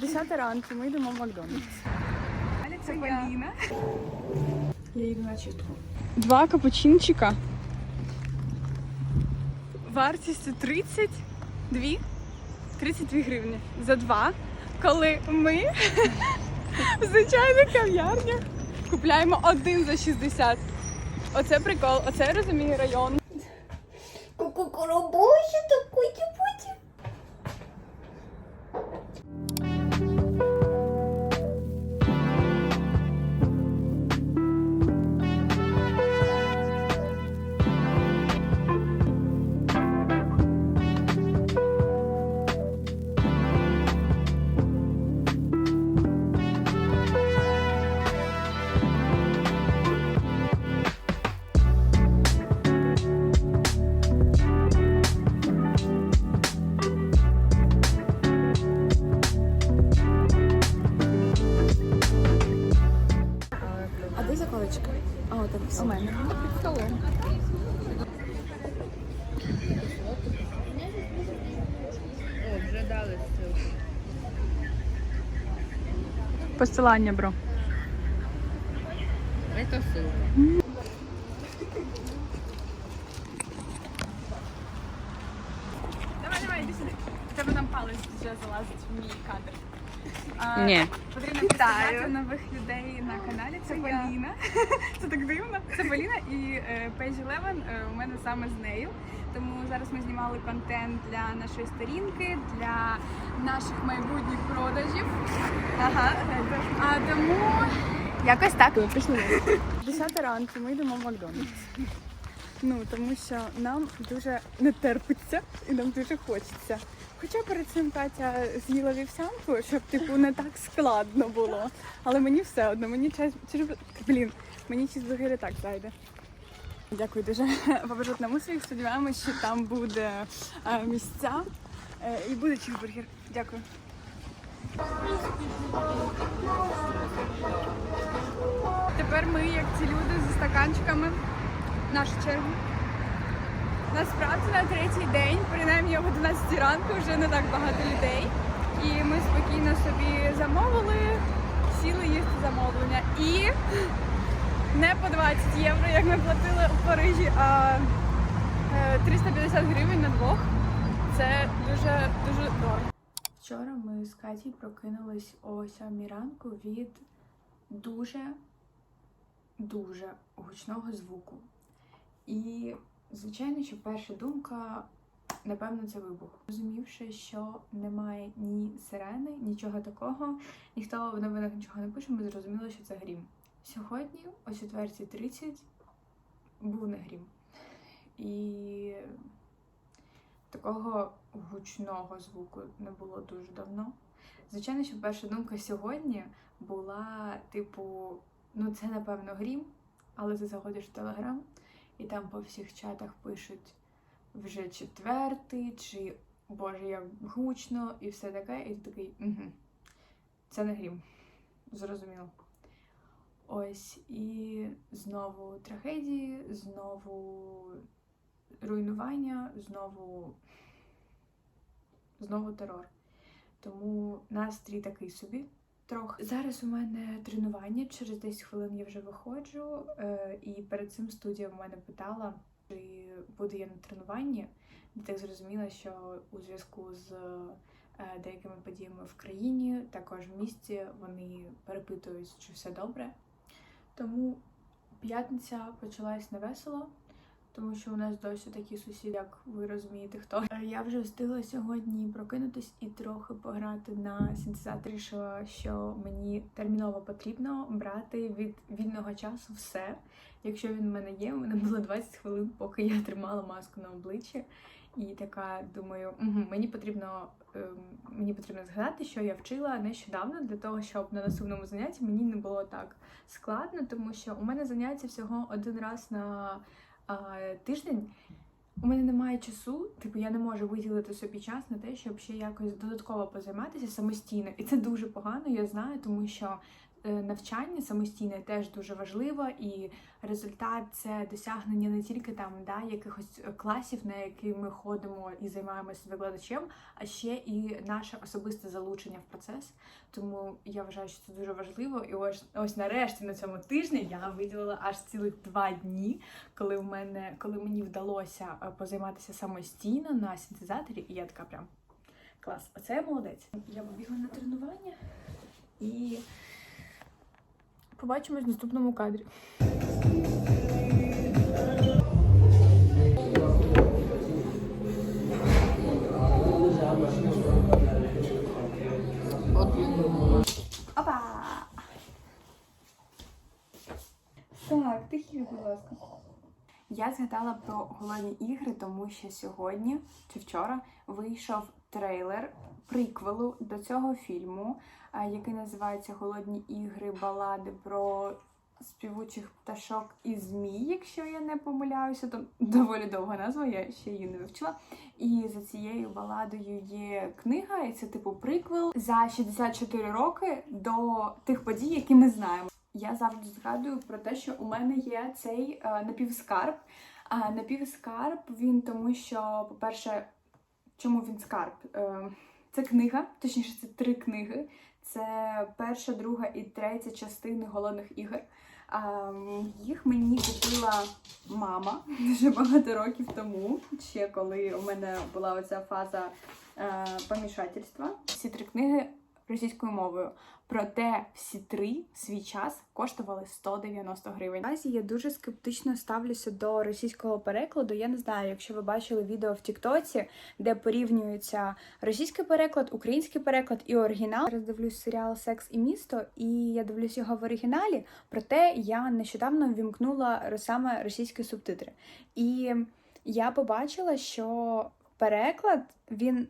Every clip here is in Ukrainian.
Десята ранку ми йдемо в Макдональдс. Це Поліна. Я їду на чистку. Два капучинчика. Вартістю 32 32 гривні за два. Коли ми в звичайних кав'ярнях купляємо один за 60. Оце прикол, оце я розумію район. Кукукуробуся, то у мене. Під столом. О, вже дали ссылку. Посилання, бро. Это ссылка. Давай, давай, іди сюди. В Тебе там палець вже залазить в мій кадр. А, Ні. Представляти нових людей на каналі. Це Поліна. Це так дивно. Це Поліна і е, Page Eleven е, у мене саме з нею. Тому зараз ми знімали контент для нашої сторінки, для наших майбутніх продажів. Ага. А тому Якось так. пішли. Ранку ми йдемо в Макдональдс. Ну, тому що нам дуже не терпиться і нам дуже хочеться. Хоча перед цим Катя з'їла вівсянку, щоб типу не так складно було. Але мені все одно, мені час блін, мені чізбургер і так зайде. Дякую дуже. По маршрутному своїх сподіваємось, що там буде е, місця е, і буде чізбургер. Дякую. Тепер ми, як ці люди зі стаканчиками, наша черга. Насправді на третій день, принаймні об 11 ранку, вже не так багато людей. І ми спокійно собі замовили, сіли їсти замовлення. І не по 20 євро, як ми платили у Парижі, а е, 350 гривень на двох. Це дуже дуже дорого. Вчора ми з Катєю прокинулись о 7 ранку від дуже дуже гучного звуку. І, звичайно, що перша думка, напевно, це вибух. Розумівши, що немає ні сирени, нічого такого, ніхто в новинах нічого не пише, ми зрозуміли, що це грім. Сьогодні, о 4.30, був не грім. І такого гучного звуку не було дуже давно. Звичайно, що перша думка сьогодні була, типу, ну це напевно грім, але ти заходиш в Телеграм, і там по всіх чатах пишуть вже четвертий, чи Боже, як гучно, і все таке, і ти такий, угу, це не грім. Зрозуміло. Ось і знову трагедії, знову руйнування, знову, знову терор. Тому настрій такий собі трохи. Зараз у мене тренування, через 10 хвилин я вже виходжу, е, і перед цим студія в мене питала, чи буду я на тренуванні. Я так зрозуміла, що у зв'язку з е, деякими подіями в країні, також в місті, вони перепитують, чи все добре. Тому п'ятниця почалась невесело, тому що у нас досі такі сусіди, як ви розумієте, хто. Е, Я вже встигла сьогодні прокинутись і трохи пограти на синтезаторі. Вирішила, що мені терміново потрібно брати від вільного часу все. Якщо він в мене є, у мене було 20 хвилин, поки я тримала маску на обличчі. І така думаю, угу, мені потрібно ем, мені потрібно згадати, що я вчила нещодавно для того, щоб на наступному занятті мені не було так складно, тому що у мене заняття всього один раз на тиждень. У мене немає часу, типу я не можу виділити собі час на те, щоб ще якось додатково позайматися самостійно. І це дуже погано, я знаю, тому що навчання самостійне теж дуже важливо, і результат це досягнення не тільки там да, якихось класів, на які ми ходимо і займаємося викладачем, а ще і наше особисте залучення в процес. Тому я вважаю, що це дуже важливо. І ось ось нарешті на цьому тижні я виділила аж цілих два дні, коли в мене, коли мені вдалося е, позайматися самостійно на синтезаторі, і я така прям клас. Оце я молодець. Я побігла на тренування і побачимось в наступному кадрі. Опа! Так, тихіше, будь ласка. Я згадала про голодні ігри, тому що сьогодні чи вчора вийшов трейлер приквелу до цього фільму, е, який називається Голодні ігри, балади про співучих пташок і змій, якщо я не помиляюся, то доволі довга назва, я ще її не вивчила. І за цією баладою є книга, і це типу приквел за 64 роки до тих подій, які ми знаємо. Я завжди згадую про те, що у мене є цей е, напівскарб. А напівскарб він тому, що, по-перше, чому він скарб? Це книга, точніше, це три книги. Це перша, друга і третя частини голодних ігор. А, їх мені купила мама дуже багато років тому, ще коли у мене була оця фаза е, помішательства. Ці три книги російською мовою. Проте всі три в свій час коштували 190 гривень. Наразі я дуже скептично ставлюся до російського перекладу. Я не знаю, якщо ви бачили відео в Тіктоці, де порівнюється російський переклад, український переклад і оригінал. Зараз дивлюсь серіал Секс і місто, і я дивлюсь його в оригіналі. Проте я нещодавно вімкнула саме російські субтитри. І я побачила, що переклад він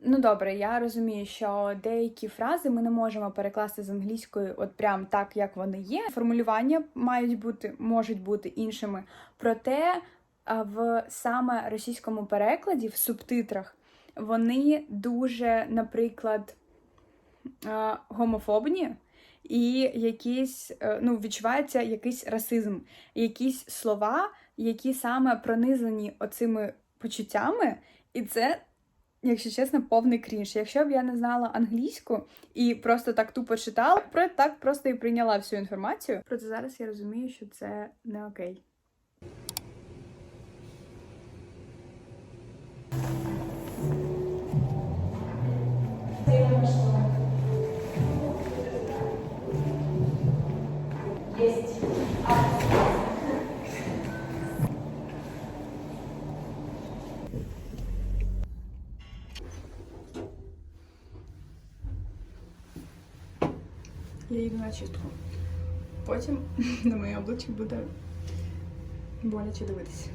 Ну добре, я розумію, що деякі фрази ми не можемо перекласти з англійської, от прям так, як вони є. Формулювання мають бути, можуть бути іншими. Проте в саме російському перекладі, в субтитрах, вони дуже, наприклад, гомофобні. І якісь, е, ну, відчувається якийсь расизм, якісь слова, які саме пронизані оцими почуттями, і це якщо чесно, повний крінж. Якщо б я не знала англійську і просто так тупо читала, про так просто і прийняла всю інформацію. Проте зараз я розумію, що це не окей. Я їду на чистку. Потім на моє обличчя буде боляче дивитися.